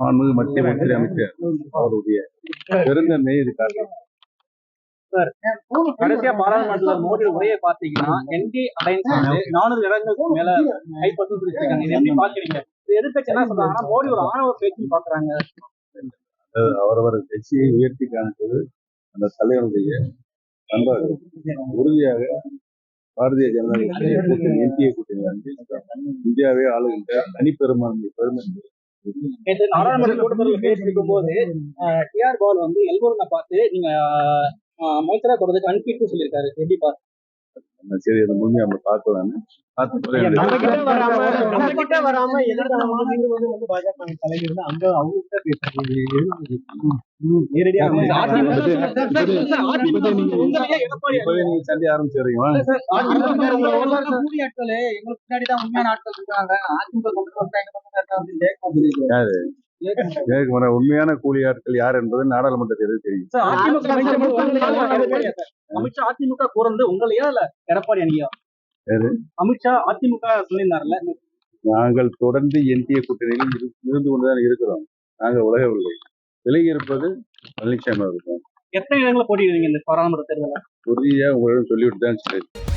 மாண்புமிகு மத்திய உள்துறை அமைச்சர் அவருடைய பெருந்தன்மை இது காரணம் கடைசியா பாராளுமன்றத்துல மோடி உரையை பாத்தீங்கன்னா என்டி அலைன்ஸ் வந்து நானூறு இடங்களுக்கு மேல இது எப்படி பாக்குறீங்க இது எதிர்கட்சி என்ன சொல்றாங்கன்னா மோடி ஒரு ஆணவ பேச்சுன்னு பாக்குறாங்க அவரவர் கட்சியை உயர்த்தி காண்பது அந்த தலைவருடைய பண்பாடு உறுதியாக பாரதிய ஜனதா கட்சி கூட்டணி என்டிஏ கூட்டணி வந்து இந்தியாவை ஆளுகின்ற தனிப்பெரும்பான்மை பெருமை நேற்று நாடாளுமன்ற கூட்டத்தொடரில் பேசியிருக்கும் போது டிஆர் பால் வந்து எல்போர்னை பார்த்து நீங்க ஆஹ், அமைச்சரா தொடர்றதுக்கு அனுப்பிட்டு சொல்லியிருக்காரு. எப்படி பாரு அந்த சரி அதை முழுமையாக நம்ம பார்க்கலான்னு சண்டை ஆரம்பிச்சிடுறீங்களா கூலி ஆட்கள் எங்களுக்கு பின்னாடி தான் உண்மையான ஆட்கள் இருக்காங்க. அதிமுக உண்மையான கூலி ஆட்கள் யார் என்பது நாடாளுமன்ற தேர்தல் தெரியும்? அமித்ஷா அதிமுக கூறது உங்களையா இல்ல எடப்பாடி அணியா? அமித்ஷா அதிமுக சொல்லியிருந்தாருல்ல. நாங்கள் தொடர்ந்து என்டிஏ கூட்டணியில் இரு- இருந்து கொண்டுதான் இருக்கிறோம். நாங்கள் உலகவில்லை. விலகி இருப்பது பழனிசாமி அவர்கள் எத்தனை இடங்களை போட்டிடுவீங்க இந்த பாராளுமன்ற தேர்தலில்? உறுதியாக உங்களிடம் சொல்லிவிட்டு தான் சரி